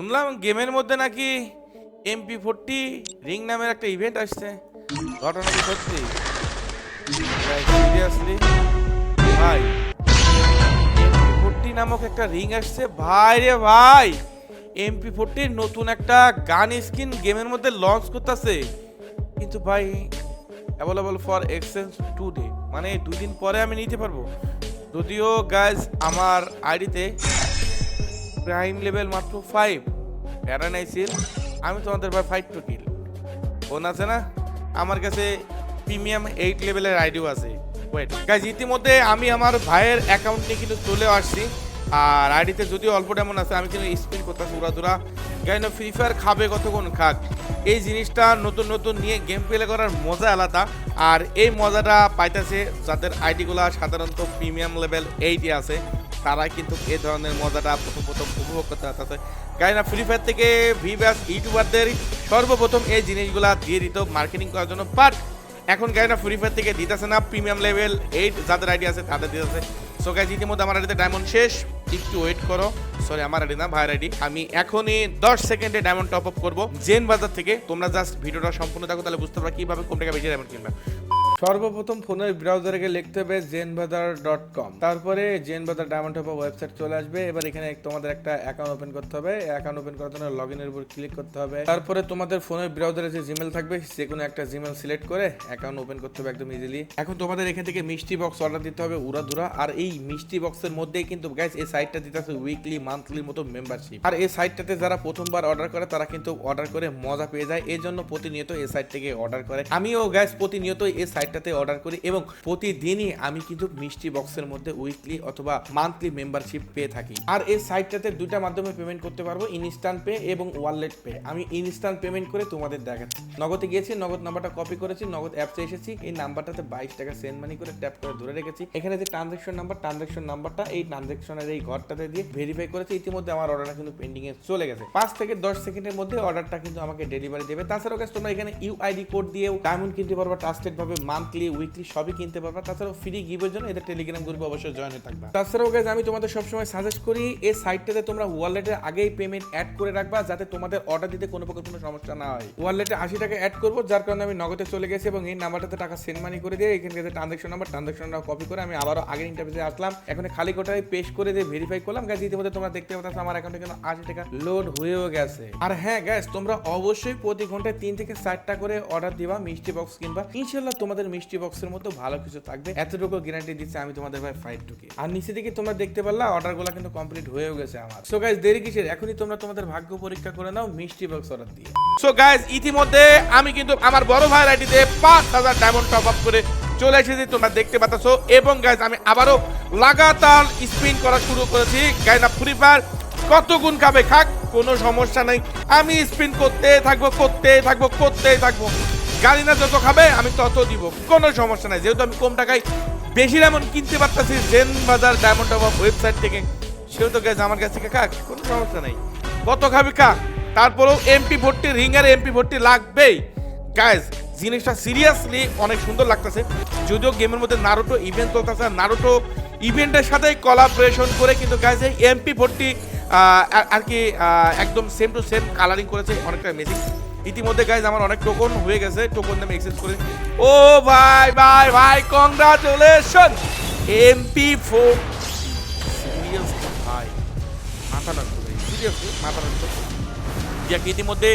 শুনলাম গেমের মধ্যে নাকি এমপি ফোরটি রিং নামের একটা ইভেন্ট আসছে। ঘটনা কি সত্যি? সিরিয়াসলি ভাই এমপি ফোরটি নামক একটা রিং আসছে। ভাই রে ভাই এমপি ফোরটির নতুন একটা গান স্কিন গেমের মধ্যে লঞ্চ করতেছে। কিন্তু ভাই available for exchange to day মানে দুই দিন পরে আমি নিতে পারব। যদিও গাইজ আমার আইডিতে প্রাইম লেভেল মাত্র ফাইভ প্যারানাইসিল আমি তোমাদের ভাই ফাইভ টু কিল ফোন আছে না? আমার কাছে প্রিমিয়াম এইট লেভেলের আইডিও আছে। ওয়েট গাইজ ইতিমধ্যে আমি আমার ভাইয়ের অ্যাকাউন্ট নিয়ে কিন্তু চলে আসছি। আর আইডিতে যদিও অল্প ডেমন আছে, আমি কিন্তু স্পিন করতেছি উড়াদুরা গাই না ফ্রি ফায়ার খাবে কতক্ষণ? খাক। এই জিনিসটা নতুন নতুন নিয়ে গেম প্লে করার মজা আলাদা। আর এই মজাটা পাইতেছে যাদের আইডিগুলো সাধারণত প্রিমিয়াম লেভেল এইটে আছে। তারা কিন্তু এ ধরনের মজাটা প্রথম প্রথম উপভোগ করতে পারতেছে গাই না ফ্রি ফায়ার থেকে ব্যাস ইউটিউবারদের সর্বপ্রথম এই জিনিসগুলা দিয়ে দিত মার্কেটিং করার জন্য। বাট এখন গাই না ফ্রি ফায়ার থেকে দিতেছে না প্রিমিয়াম লেভেল এইট যাদের আইডি আছে তাদের দিতেছে। সো গাইজ ইতিমধ্যে আমার আইডিতে ডায়মন্ড শেষ। একটু ওয়েট করো। সরি আমার আইডি না, ভাইয়ের আইডি আমি এখনই দশ সেকেন্ডে ডায়মন্ড টপ আপ করব। জেন বাজার থেকে তোমরা জাস্ট ভিডিওটা সম্পূর্ণ দেখো, তাহলে বুঝতে পারবে কীভাবে কোন টাকা বেশি ডায়মন্ড কিনবে। সর্বপ্রথম ফোনের ব্রাউজারে গিয়ে লিখতে হবে জেনবাজার ডট কম। তারপরে জেনবাজার ডায়মন্ড হপ ওয়েবসাইট চলে আসবে। এবার এখানে তোমাদের একটা অ্যাকাউন্ট ওপেন করতে হবে। অ্যাকাউন্ট ওপেন করার জন্য লগ ইনের উপর ক্লিক করতে হবে। তারপরে তোমাদের ফোনের ব্রাউজারে যে জিমেল থাকবে যে কোনো একটা জিমেল সিলেক্ট করে অ্যাকাউন্ট ওপেন করতে হবে একদম ইজিলি এখন তোমাদের এখান থেকে মিষ্টি বক্স অর্ডার দিতে হবে উড়াধুরা। আর এই মিষ্টি বক্সের মধ্যেই কিন্তু গাইস এই সাইটটা দিতে আছে উইকলি মান্থলির মতো মেম্বারশিপ আর এই সাইটটাতে যারা প্রথমবার অর্ডার করে, তারা কিন্তু অর্ডার করে মজা পেয়ে যায়। এই জন্য প্রতিনিয়ত এই সাইট থেকে অর্ডার করে। আমিও গ্যাস প্রতিনিয়ত এই সাইটটাতে অর্ডার করি এবং প্রতিদিনই আমি কিন্তু মিষ্টি বক্সের মধ্যে উইকলি অথবা মান্থলি মেম্বারশিপ পেয়ে থাকি। আর এই সাইটটাতে দুইটা মাধ্যমে পেমেন্ট করতে পারব ইনস্ট্যান্ট পে এবং ওয়ালেট পে আমি ইনস্ট্যান্ট পেমেন্ট করে তোমাদের দেখাচ্ছি। নগদে গিয়েছি, নগদ নাম্বারটা কপি করেছি, নগদ অ্যাপসে এসেছি, এই নাম্বারটাতে বাইশ টাকা সেন্ড মানি করে ট্যাপ করে ধরে রেখেছি। এখানে যে ট্রানজাকশন নাম্বার ট্রানজাকশন নাম্বারটা এই ট্রানজাকশনের এই ঘরটাতে দিয়ে ভেরিফাই করেছি, ইতিমধ্যে আমার অর্ডারটা কিন্তু পেন্ডিং এ চলে গেছে। পাঁচ থেকে দশ সেকেন্ডের মধ্যে অর্ডারটা কিন্তু আমাকে ডেলিভারি দেবে। তাছাড়াও তোমরা এখানে ইউআইডি কোড দিয়েও ডায়মন্ড কিনতে পারবা ট্রাস্টেড ভাবে মান্থলি উইকলি সবই কিনতে পারবা। তাছাড়াও ফ্রি গিভের জন্য এদের টেলিগ্রাম গ্রুপে অবশ্যই জয়েন হয়ে থাকবা। তাছাড়াও গাইজ আমি তোমাদের সবসময় সাজেস্ট করি, এই সাইটটাতে তোমরা ওয়ালেটের আগেই পেমেন্ট অ্যাড করে রাখবা, যাতে তোমাদের অর্ডার দিতে কোনো প্রকার কোনো সমস্যা না হয়। ওয়ালেটে আশি টাকা অ্যাড করব, যার কারণে আমি নগদে চলে গেছি এবং এই নাম্বারটাতে টাকা সেন্ড মানি করে দিয়ে এখানে যে ট্রানজাকশন নাম্বার ট্রানজাকশনটা কপি করে আমি আবারও আগের ইন্টারভিউতে আসলাম। এখন খালি কোটায় পেস্ট করে দিয়ে ভেরিফাই করলাম। গাছ ইতিমধ্যে তোমরা দেখতে পাচ্ছ আমার অ্যাকাউন্টে কিন্তু আশি টাকা লোড হয়েও গেছে। আর হ্যাঁ গ্যাস তোমরা অবশ্যই প্রতি ঘন্টায় তিন থেকে চারটা করে অর্ডার দিবা, মিষ্টি বক্স কিনবা ইনশাল্লাহ তোমাদের মিষ্টি বক্সের মধ্যে ভালো কিছু থাকবে। এতটুকু গ্যারান্টি দিচ্ছে আমি তোমাদের ভাই ফাইভ টুকে আর নিচে দিকে তোমরা দেখতে পারলা অর্ডারগুলো কিন্তু কমপ্লিট হয়েও গেছে আমার। সো গাইজ দেরি কিসের? এখনই তোমরা তোমাদের ভাগ্য পরীক্ষা করে নাও মিষ্টি বক্স অর্ডার দিয়ে। সো গাইজ ইতিমধ্যে আমি কিন্তু আমার বড় ভাইয়ের আইডিতে পাঁচ হাজার ডায়মন্ড টপ আপ করে চলে এসেছি, তোমরা দেখতে পাচ্ছ এবং গাইজ আমি আবারও লাগাতার স্পিন করা শুরু করেছি। গাইজ না ফ্রি ফায়ার কত গুণ খাবে খাক, কোনো সমস্যা নাই। আমি স্পিন করতে থাকব করতে থাকব করতে থাকব। গাড়ি না যত খাবে, আমি তত দিব। কোনো সমস্যা নাই, যেহেতু আমি কম টাকায় বেশি ডায়মন্ড কিনতে পারতাছি জেন বাজার ডায়মন্ড অফ ওয়েবসাইট থেকে। সেহেতু গ্যাস আমার কাছ থেকে খাক, কোনো সমস্যা নাই। কত খাবি খাক তারপরেও এমপি ভর্তি রিং আর এমপি ভর্তি লাগবেই। গাইজ জিনিসটা সিরিয়াসলি অনেক সুন্দর লাগতেছে। যদিও গেমের মধ্যে নারুটো ইভেন্ট চলতেছে নারুটো ইভেন্টের সাথে কলাবরেশন করে কিন্তু গাইজ এই এমপি ভর্তি আর কি একদম সেম টু সেম কালারিং করেছে, অনেকটা মেজিক ইতিমধ্যে গাইজ আমার অনেক টোকন হয়ে গেছে। টোকন আমি এক্সচেঞ্জ করে ও ভাই ভাই ভাই কংগ্রাচুলেশন এমপি ফোর সিরিয়াস ভাই, মাথা নষ্ট ভাই সিরিয়াসলি মাথা নষ্ট যাক, ইতিমধ্যে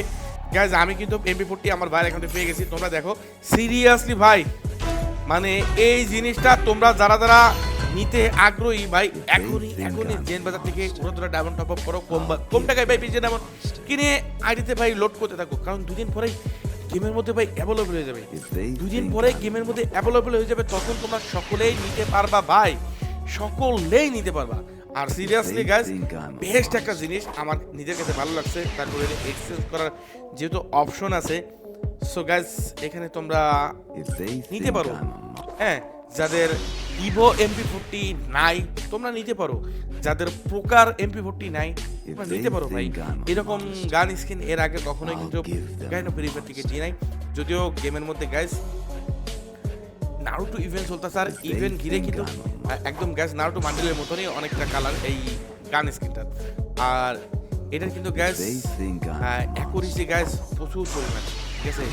গাইজ আমি কিন্তু এমপি ফোরটি আমার ভাইয়ের অ্যাকাউন্টে পেয়ে গেছি। তোমরা দেখো সিরিয়াসলি ভাই মানে এই জিনিসটা তোমরা যারা যারা নিতে আগ্রহী ভাই। এখনই এখনই জেন বাজার থেকে ওরা তোরা ডায়মন্ড টপ আপ করো। কম বা- কম টাকায় ভাই পেয়েছে ডায়মন্ড কিনে আইডিতে ভাই লোড করতে থাকো। কারণ দুদিন পরেই গেমের মধ্যে ভাই অ্যাভেলেবল হয়ে যাবে। দুদিন পরে গেমের মধ্যে অ্যাভেলেবল হয়ে যাবে তখন তোমরা সকলেই নিতে পারবা ভাই। সকলেই নিতে পারবা। আর সিরিয়াসলি গাইজ বেস্ট একটা জিনিস আমার নিজের কাছে ভালো লাগছে তারপরে এক্সচেঞ্জ করার যেহেতু অপশন আছে। সো গাইজ এখানে তোমরা নিতে পারো। হ্যাঁ যাদের ইভো এমপি ফোরটি নাই তোমরা নিতে পারো। যাদের প্রকার এমপি ফোরটি নাই তোমরা নিতে পারো ভাই। এরকম গান স্কিন এর আগে কখনোই কিন্তু গাইনো থেকে দিয়ে নাই যদিও গেমের মধ্যে গাইজ নারুটো ইভেন্ট চলতেছে আর ইভেন্ট ঘিরে কিন্তু একদম গ্যাস নারুটো মান্ডেলের মতনই অনেকটা কালার এই গান স্কিনটার। আর এটা কিন্তু গ্যাস অ্যাকুরেসি গ্যাস প্রচুর পরিমাণ। ঠিক আছে?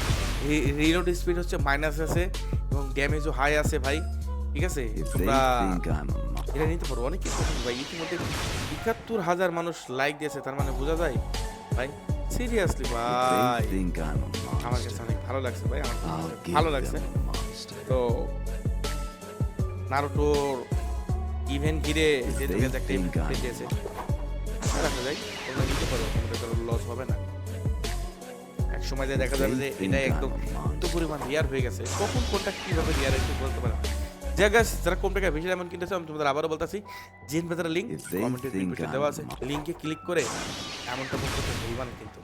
রিলোড স্পিড হচ্ছে মাইনাস আছে এবং ড্যামেজও হাই আছে ভাই ঠিক আছে? তোমরা. এটা নিতে পারো। অনেক কিছু ভাই। ইতিমধ্যে একাত্তর হাজার মানুষ লাইক দিয়েছে তার মানে বোঝা যায়। ভাই সিরিয়াসলি ভাই। আমার কাছে অনেক ভালো লাগছে ভাই আমার ভালো লাগছে। তো নারুটোর ইভেন্ট ঘিরে যেহেতু একটা ইভেন্ট দিয়েছে। রাখা যায় তোমরা নিতে পারো তোমাদের লস হবে না। এক সময় দেখা যাবে যে এটা একদম এত পরিমাণ রিয়ার হয়ে গেছে। কখন কোনটা কীভাবে রিয়ার একটু বলতে পারেন যে গাছ যারা কম টাকা বেশি এমন কিনতেছে আমি তোমাদের আবারও বলতেছি জেন বাজারের লিঙ্ক কমেন্টে দেওয়া আছে। লিঙ্কে ক্লিক করে এমনটা বলতে পারি ভুলবা না কিন্তু।